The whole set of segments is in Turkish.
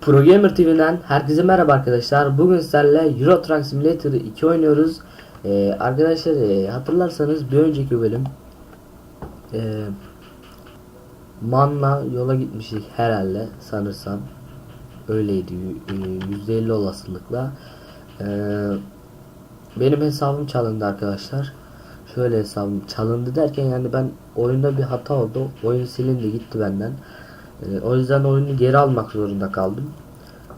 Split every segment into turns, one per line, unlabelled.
Pro Gamer TV'den herkese merhaba arkadaşlar. Bugün sizlerle Euro Truck Simulator 2 oynuyoruz. Ee, arkadaşlar e, hatırlarsanız bir önceki bölüm e, Man'la yola gitmiştik herhalde sanırsam. Öyleydi e, %50 olasılıkla. E, benim hesabım çalındı arkadaşlar. Şöyle hesabım çalındı derken yani ben oyunda bir hata oldu. Oyun silindi gitti benden. E, o yüzden oyunu geri almak zorunda kaldım.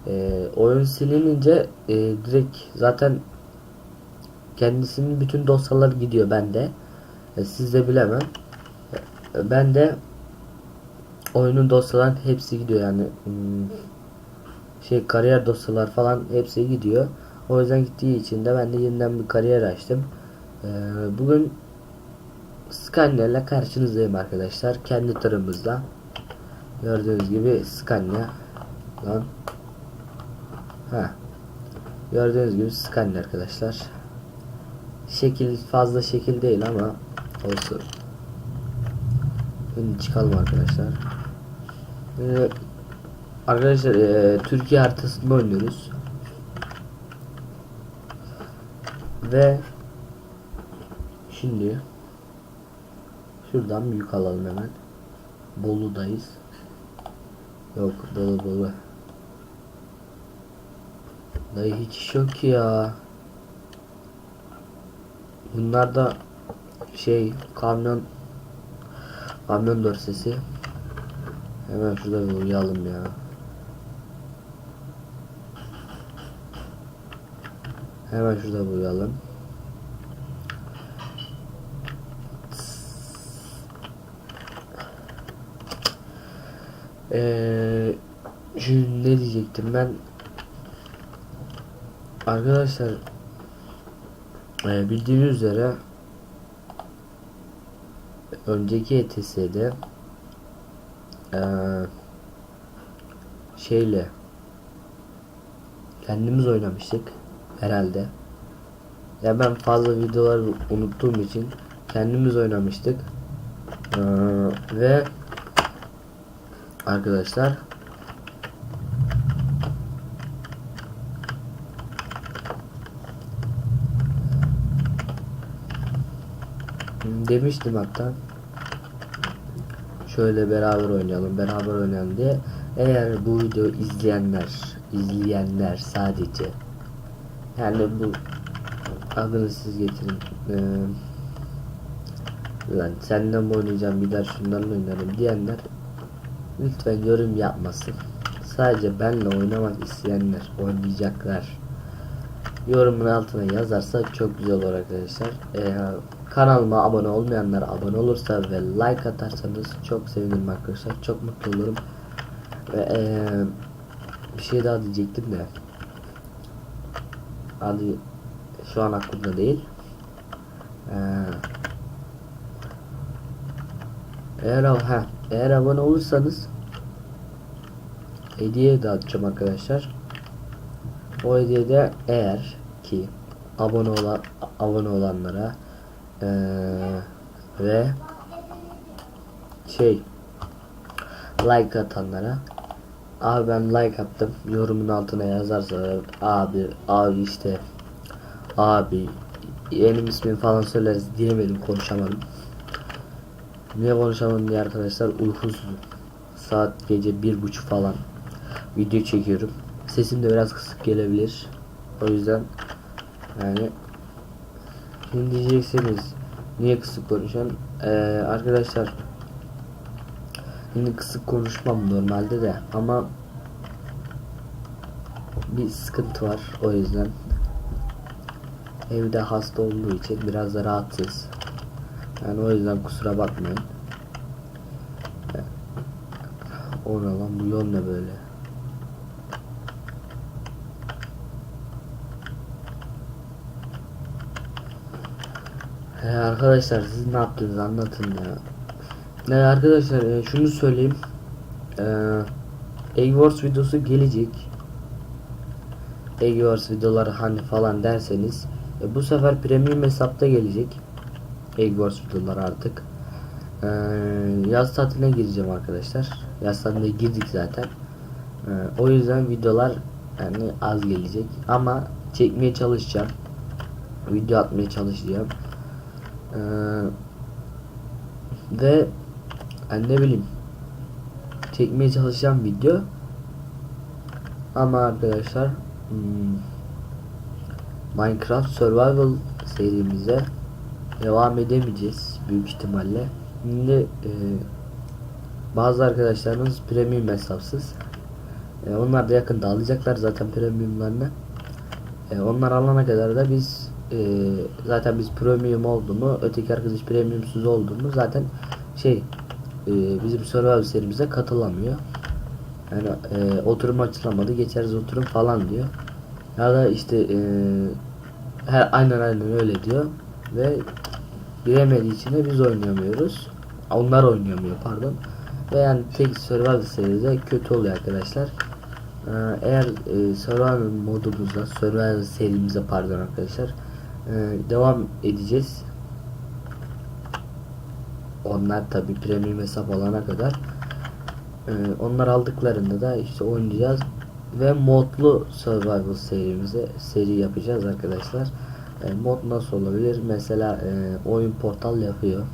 E, oyun silinince e, direkt zaten kendisinin bütün dosyaları gidiyor bende. E, siz de bilemem. E, ben de oyunun dosyaların hepsi gidiyor yani hmm, şey kariyer dosyalar falan hepsi gidiyor. O yüzden gittiği için de ben de yeniden bir kariyer açtım. E, bugün Scania ile karşınızdayım arkadaşlar. Kendi tırımızla. Gördüğünüz gibi Scania lan. Ha. Gördüğünüz gibi Scania arkadaşlar. Şekil fazla şekil değil ama olsun. Şimdi çıkalım arkadaşlar. Ee, arkadaşlar e, Türkiye haritasında oynuyoruz. Ve şimdi şuradan büyük alalım hemen. Bolu'dayız. Yok Bolu Bolu. Dayı hiç iş yok ya. Bunlar da şey kamyon kamyon dorsesi. Hemen şurada bir uyuyalım ya. Hemen şurada uyuyalım. Eee şimdi ne diyecektim ben Arkadaşlar e, bildiğiniz üzere önceki ETS'de e, şeyle kendimiz oynamıştık herhalde. Ya ben fazla videoları unuttuğum için kendimiz oynamıştık. E, ve arkadaşlar. Demiştim hatta. Şöyle beraber oynayalım beraber oynayalım diye. Eğer bu videoyu izleyenler izleyenler sadece yani bu adını siz getirin ee, lan senden mi oynayacağım bir daha şundan mı oynarım diyenler lütfen yorum yapmasın sadece benle oynamak isteyenler oynayacaklar yorumun altına yazarsa çok güzel olur arkadaşlar ee, Kanalıma abone olmayanlar abone olursa ve like atarsanız çok sevinirim arkadaşlar. Çok mutlu olurum. Ve ee, bir şey daha diyecektim de. Hadi şu an aklımda değil. Ee, eğer ha eğer abone olursanız hediye dağıtacağım arkadaşlar. O hediyede eğer ki abone olan abone olanlara ee, ve şey like atanlara. Abi ben like attım. Yorumun altına yazarsa abi abi işte abi benim ismimi falan söyleriz diyemedim konuşamadım niye konuşamadım diye arkadaşlar? Uykusuzum. Saat gece bir buçuk falan. Video çekiyorum. Sesim de biraz kısık gelebilir. O yüzden yani Şimdi diyeceksiniz niye kısık konuşan? Ee, arkadaşlar şimdi kısık konuşmam normalde de ama bir sıkıntı var o yüzden. Evde hasta olduğu için biraz da rahatsız yani o yüzden kusura bakmayın o ne lan bu yol ne böyle He arkadaşlar siz ne yaptınız anlatın ya. Ne arkadaşlar e, şunu söyleyeyim. Eee Eggwars videosu gelecek. Eggwars videoları hani falan derseniz e, bu sefer premium hesapta gelecek. Eggwars videoları artık. Eee yaz tatiline gireceğim arkadaşlar. Yaz tatiline girdik zaten. Ee, o yüzden videolar yani az gelecek ama çekmeye çalışacağım. Video atmaya çalışacağım. Ee, ve yani ne bileyim çekmeye çalışacağım video ama arkadaşlar hmm, Minecraft Survival serimize devam edemeyeceğiz büyük ihtimalle. Şimdi e, bazı arkadaşlarımız premium hesapsız. E, onlar da yakında alacaklar zaten premiumlarını. E, onlar alana kadar da biz e, zaten biz premium olduğunu, öteki arkadaş premiumsuz olduğunu zaten şey e, bizim survival serimize katılamıyor. Yani e, oturum açılamadı, geçeriz oturum falan diyor. Ya da işte e, her aynen aynen öyle diyor ve giremediği için de biz oynayamıyoruz. Onlar oynayamıyor pardon. Ve yani tek survival seride kötü oluyor arkadaşlar. Ee, eğer e, survival modumuzda, survival serimize pardon arkadaşlar e, devam edeceğiz. Onlar tabi premium hesap olana kadar. Ee, onlar aldıklarında da işte oynayacağız ve modlu survival serimize seri yapacağız arkadaşlar. E, mod nasıl olabilir? Mesela e, oyun portal yapıyor.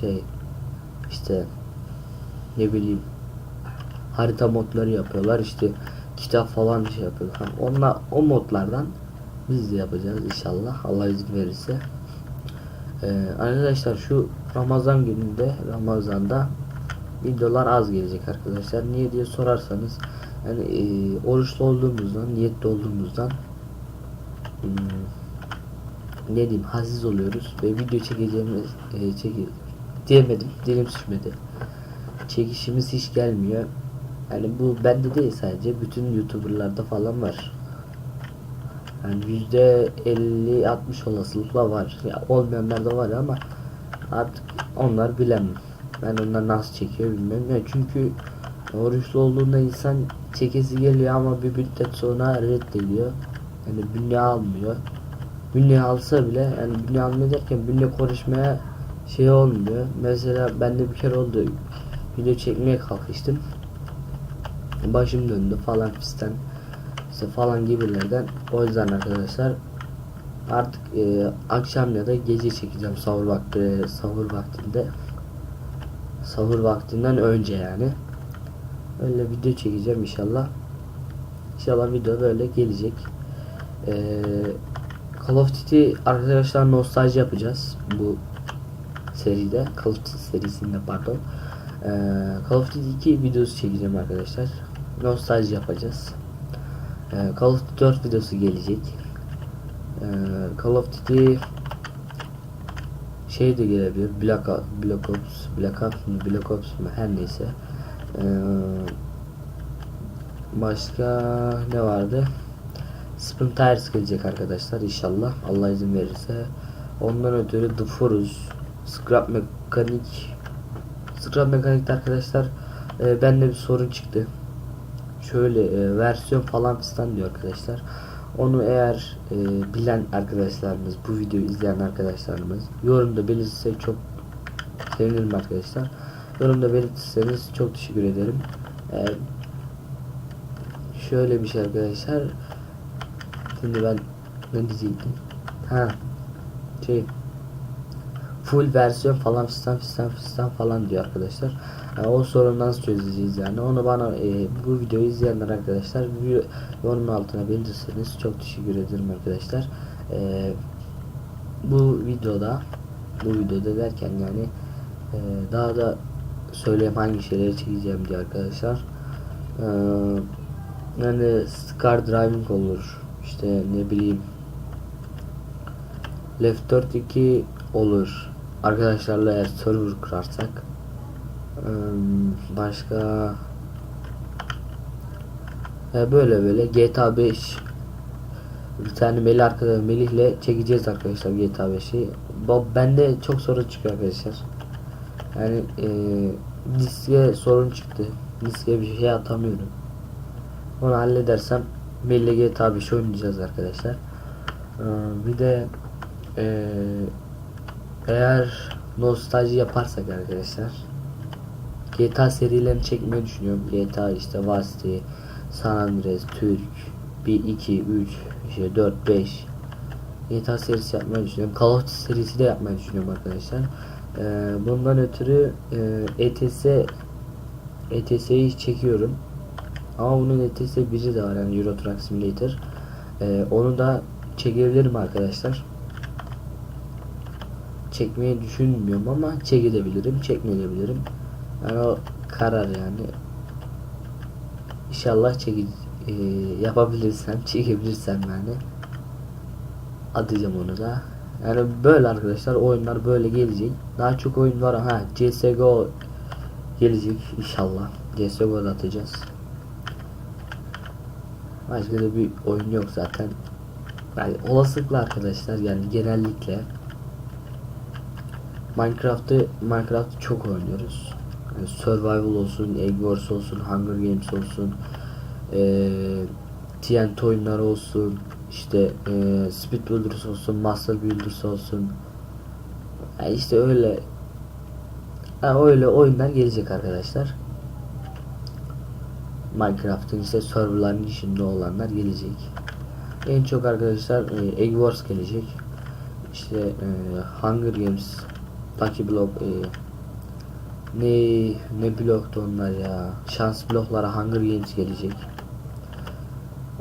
Şey işte ne bileyim harita modları yapıyorlar işte kitap falan şey yapıyorlar. Onlar o modlardan biz de yapacağız inşallah Allah izin verirse. Ee, arkadaşlar şu Ramazan gününde Ramazan'da videolar az gelecek arkadaşlar. Niye diye sorarsanız yani e, oruçlu olduğumuzdan, niyetli olduğumuzdan hmm, ne diyeyim haziz oluyoruz ve video çekeceğimiz e, çeki diyemedim dilim sürmedi. Çekişimiz hiç gelmiyor. Yani bu bende değil sadece bütün youtuberlarda falan var. Yani yüzde 50-60 olasılıkla var. Ya olmayanlar da var ama artık onlar bilemem. Ben onlar nasıl çekiyor bilmem. Ya çünkü oruçlu olduğunda insan çekesi geliyor ama bir müddet sonra reddediyor. Yani bünye almıyor. Bünye alsa bile yani bünye almıyor derken bünye konuşmaya şey olmuyor. Mesela ben de bir kere oldu. Video çekmeye kalkıştım. Başım döndü falan fistan. İşte falan gibilerden. O yüzden arkadaşlar artık e, akşam ya da gece çekeceğim sahur vakti sahur vaktinde sahur vaktinden önce yani öyle video çekeceğim inşallah inşallah video böyle gelecek ee, Call of Duty arkadaşlar nostalji yapacağız bu seride. Call of Duty serisinde pardon. Ee, Call of Duty 2 videosu çekeceğim arkadaşlar. Nostalji yapacağız. Ee, Call of Duty 4 videosu gelecek. Ee, Call of Duty şey de gelebilir Black, Black Ops Black Ops mı Black Ops mu her neyse. Ee, başka ne vardı Spin Tires gelecek arkadaşlar inşallah Allah izin verirse ondan ötürü The Force Scrap Mekanik Scrap Mekanik'te arkadaşlar e, bende bir sorun çıktı şöyle e, versiyon falan fistan diyor arkadaşlar onu eğer e, bilen arkadaşlarımız, bu videoyu izleyen arkadaşlarımız yorumda belirtse çok sevinirim arkadaşlar. Yorumda belirtirseniz çok teşekkür ederim. E, şöyle bir şey arkadaşlar. Şimdi ben ne diyecektim? Ha. Şey full versiyon falan fistan fistan fistan falan diyor arkadaşlar. Yani o sorunu nasıl çözeceğiz yani onu bana e, bu videoyu izleyenler arkadaşlar yorum altına belirtirseniz çok teşekkür ederim arkadaşlar. E, bu videoda bu videoda derken yani e, daha da söyleyeyim hangi şeyleri çekeceğim diye arkadaşlar. E, yani car driving olur işte ne bileyim Left 4 2 olur arkadaşlarla eğer server kurarsak başka e böyle böyle GTA 5 bir tane Melih arkadaşlar Melih'le çekeceğiz arkadaşlar GTA 5'i. Bende çok sorun çıkıyor arkadaşlar. Yani e, diske sorun çıktı. Diske bir şey atamıyorum. Onu halledersem Melih'le GTA 5 oynayacağız arkadaşlar. Ee, bir de e, eğer nostalji yaparsak arkadaşlar GTA serilerini çekmeyi düşünüyorum. GTA işte City, San Andreas, Türk, 1, 2, 3, işte 4, 5 GTA serisi yapmayı düşünüyorum. Call of Duty serisi de yapmayı düşünüyorum arkadaşlar. Ee, bundan ötürü e, ETS ETS'yi çekiyorum. Ama bunun ETS 1'i de var yani Euro Truck Simulator. Ee, onu da çekebilirim arkadaşlar. Çekmeyi düşünmüyorum ama çekebilirim, çekmeyebilirim. Yani o karar yani. İnşallah çeki e, yapabilirsem, çekebilirsem yani atacağım onu da. Yani böyle arkadaşlar oyunlar böyle gelecek. Daha çok oyun var ha CS:GO gelecek inşallah. CS:GO'da atacağız. Başka da bir oyun yok zaten. Yani olasılıkla arkadaşlar yani genellikle Minecraft'ı Minecraft'ı çok oynuyoruz. Yani Survival olsun, Egg Wars olsun, Hunger Games olsun, eee TNT oyunları olsun, işte eee Speed Builders olsun, Master Builders olsun. Yani işte öyle yani öyle oyunlar gelecek arkadaşlar. Minecraft'ın işte serverların içinde olanlar gelecek. En çok arkadaşlar e, Egg Wars gelecek. İşte e, Hunger Games, Lucky Block, e, ne ne bloktu onlar ya? Şans bloklara Hunger Games gelecek.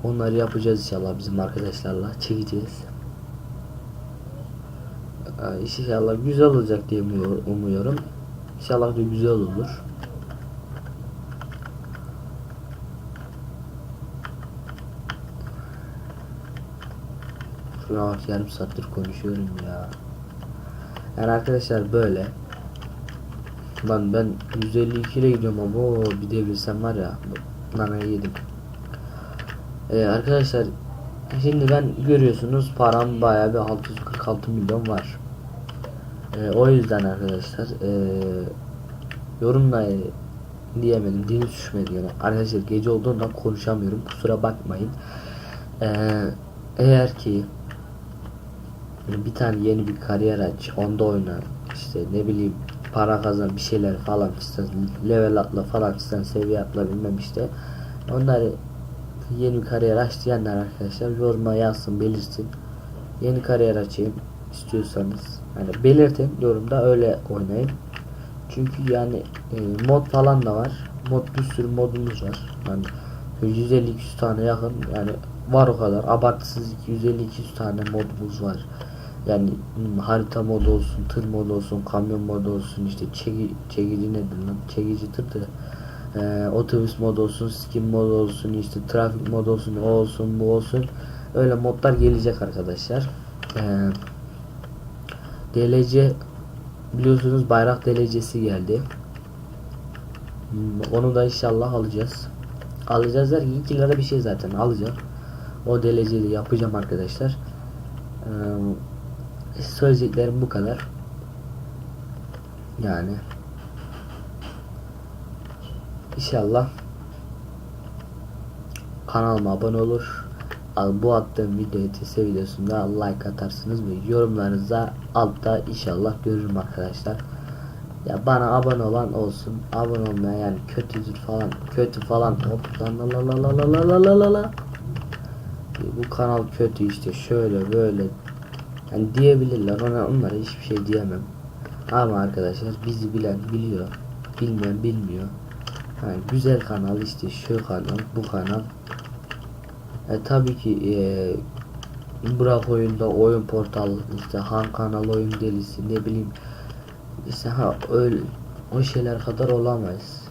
Onları yapacağız inşallah bizim arkadaşlarla çekeceğiz. Ee, İnşallah güzel olacak diye umuyor- umuyorum. İnşallah da güzel olur. Şuna yarım saattir konuşuyorum ya. Yani arkadaşlar böyle. Lan ben 152 ile gidiyorum ama bir de bilsem var ya. Nanayı yedim. Ee, arkadaşlar şimdi ben görüyorsunuz param bayağı bir 646 milyon var. Ee, o yüzden arkadaşlar ee, yorumla diyemedim dili düşmedi yani. Arkadaşlar gece olduğundan konuşamıyorum kusura bakmayın. Ee, eğer ki bir tane yeni bir kariyer aç onda oyna işte ne bileyim para kazan bir şeyler falan fistan level atla falan fistan seviye atla bilmem işte. Onları yeni bir kariyer aç diyenler arkadaşlar yoruma yazsın belirsin. Yeni kariyer açayım istiyorsanız yani belirtin yorumda öyle oynayın. Çünkü yani e, mod falan da var. Mod bir sürü modumuz var. Yani 150-200 tane yakın yani var o kadar. Abartısız 250-200 tane modumuz var yani harita modu olsun, tır modu olsun, kamyon modu olsun, işte çeki, çekici nedir lan? Çekici tır da ee, otobüs modu olsun, skin modu olsun, işte trafik modu olsun, o olsun, bu olsun. Öyle modlar gelecek arkadaşlar. Ee, DLC biliyorsunuz bayrak DLC'si geldi. Hmm, Onu da inşallah alacağız. Alacağız der 2 lira bir şey zaten alacağım. O DLC'yi yapacağım arkadaşlar. Ee, söyleyeceklerim bu kadar. Yani İnşallah kanalıma abone olur. Al bu attığım videoyu TS videosunda like atarsınız ve yorumlarınıza altta inşallah görürüm arkadaşlar. Ya bana abone olan olsun. Abone olmayan yani kötüdür falan kötü falan hop la la la la la la la la la. Bu kanal kötü işte şöyle böyle yani diyebilirler ona onlara hiçbir şey diyemem. Ama arkadaşlar bizi bilen biliyor. Bilmeyen bilmiyor. Yani güzel kanal işte şu kanal bu kanal. E, tabii ki e, Bırak oyunda oyun portal işte Han kanal oyun delisi ne bileyim işte ha öyle o şeyler kadar olamayız.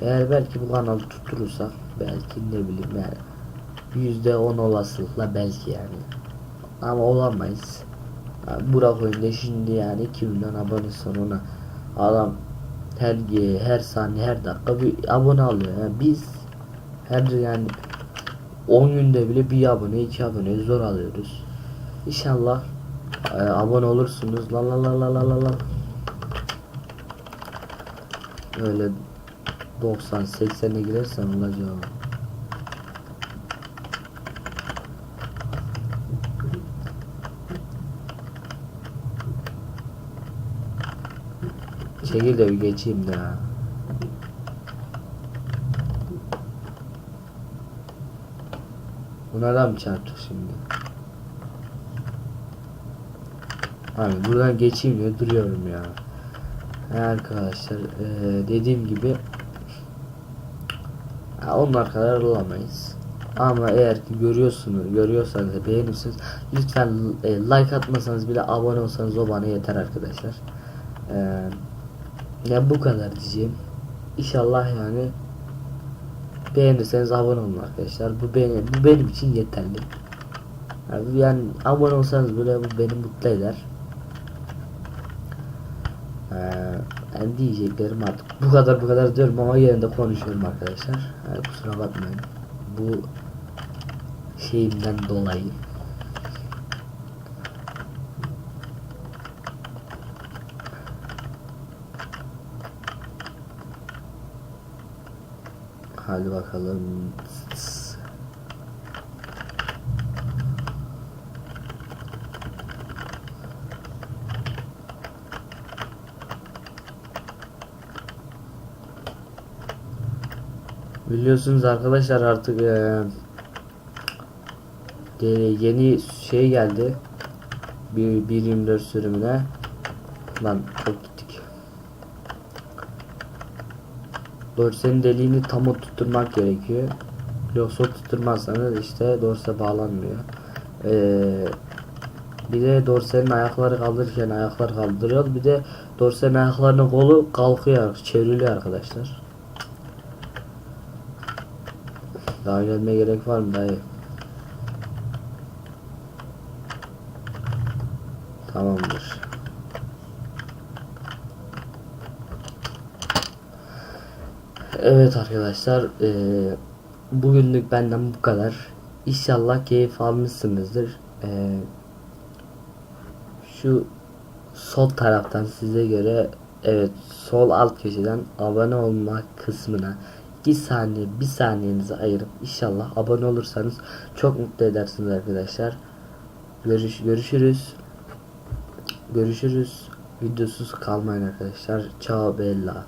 Eğer belki bu kanalı tutturursak belki ne bileyim yani yüzde on olasılıkla belki yani ama olamayız. Yani Burak oyunda şimdi yani 2 milyon abonesi var ona adam her her saniye her dakika bir abone alıyor. Yani biz her yani 10 günde bile bir abone iki abone zor alıyoruz. İnşallah e, abone olursunuz. La la la la la la la. Öyle 90 80'e girersen olacağım. Çekil de bir geçeyim ya. Buna da mı çarptık şimdi? Abi buradan geçeyim diye duruyorum ya. Arkadaşlar eee, dediğim gibi onlar kadar olamayız. Ama eğer ki görüyorsunuz, görüyorsanız ve beğenirsiniz lütfen e, like atmasanız bile abone olsanız o bana yeter arkadaşlar. Eee ya bu kadar diyeceğim. İnşallah yani beğenirseniz abone olun arkadaşlar. Bu benim, bu benim için yeterli. Yani, yani abone olsanız bile bu beni mutlu eder. Ee, yani diyeceklerim artık bu kadar bu kadar diyorum ama yerinde konuşuyorum arkadaşlar. Yani kusura bakmayın. Bu şeyimden dolayı. Hadi bakalım. Biliyorsunuz arkadaşlar artık e, yeni şey geldi. Bir 1.24 sürümüne. Lan çok Dorsenin deliğini tam oturtturmak gerekiyor. Yoksa tutturmazsanız işte dorse bağlanmıyor. Ee, bir de dorsenin ayakları kaldırırken ayaklar kaldırıyor. Bir de dorsenin ayaklarının kolu kalkıyor, çevriliyor arkadaşlar. Daha gelmeye gerek var mı dayı? Evet arkadaşlar eee, bugünlük benden bu kadar. İnşallah keyif almışsınızdır. Eee, şu sol taraftan size göre evet sol alt köşeden abone olma kısmına 2 saniye 1 saniyenizi ayırıp inşallah abone olursanız çok mutlu edersiniz arkadaşlar. Görüş, görüşürüz. Görüşürüz. Videosuz kalmayın arkadaşlar. Ciao bella.